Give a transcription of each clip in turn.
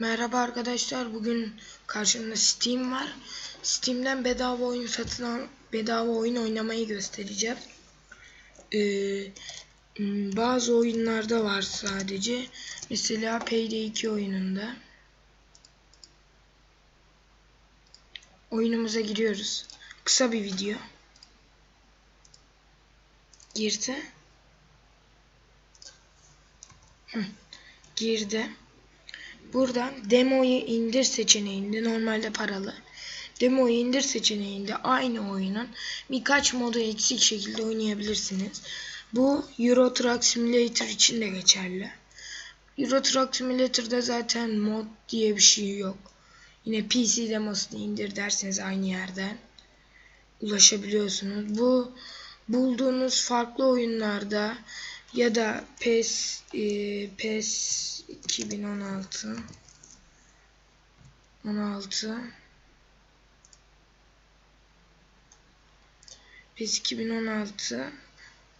Merhaba arkadaşlar. Bugün karşımda Steam var. Steam'den bedava oyun satın al, bedava oyun oynamayı göstereceğim. Ee, bazı oyunlarda var sadece. Mesela Payday 2 oyununda. Oyunumuza giriyoruz. Kısa bir video. Girdi. Hı, girdi. Buradan demoyu indir seçeneğinde normalde paralı. Demoyu indir seçeneğinde aynı oyunun birkaç modu eksik şekilde oynayabilirsiniz. Bu Euro Truck Simulator için de geçerli. Euro Truck Simulator'da zaten mod diye bir şey yok. Yine PC demosunu indir derseniz aynı yerden ulaşabiliyorsunuz. Bu bulduğunuz farklı oyunlarda ya da PES e, PES 2016 16 PES 2016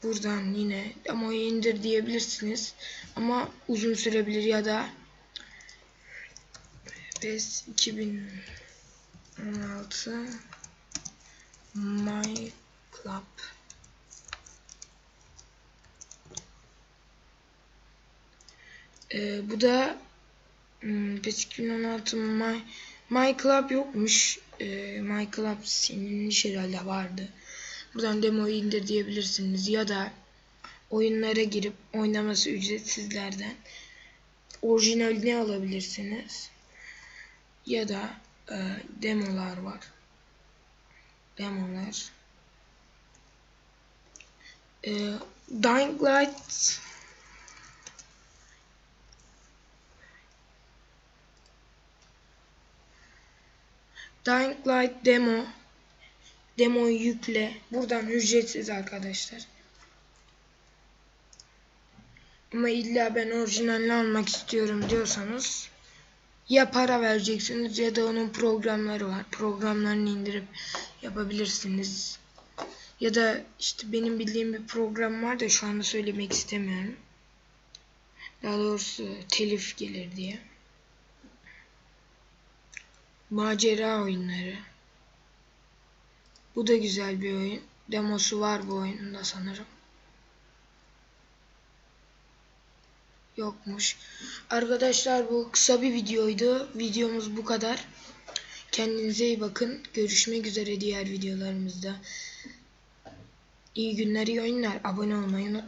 buradan yine ama indir diyebilirsiniz. Ama uzun sürebilir ya da PES 2016 My Club Ee, bu da hmm, PES 2016 My, My Club yokmuş. Ee, My Club silinmiş herhalde vardı. Buradan demoyu indir diyebilirsiniz. Ya da oyunlara girip oynaması ücretsizlerden orijinalini alabilirsiniz. Ya da e, demolar var. Demolar. E, Dying Light Dying Light demo demoyu yükle. Buradan ücretsiz arkadaşlar. Ama illa ben orijinalini almak istiyorum diyorsanız ya para vereceksiniz ya da onun programları var. Programlarını indirip yapabilirsiniz. Ya da işte benim bildiğim bir program var da şu anda söylemek istemiyorum. Daha doğrusu telif gelir diye. Macera oyunları. Bu da güzel bir oyun. Demosu var bu oyununda sanırım. Yokmuş. Arkadaşlar bu kısa bir videoydu. Videomuz bu kadar. Kendinize iyi bakın. Görüşmek üzere diğer videolarımızda. İyi günler, iyi oyunlar. Abone olmayı unutmayın.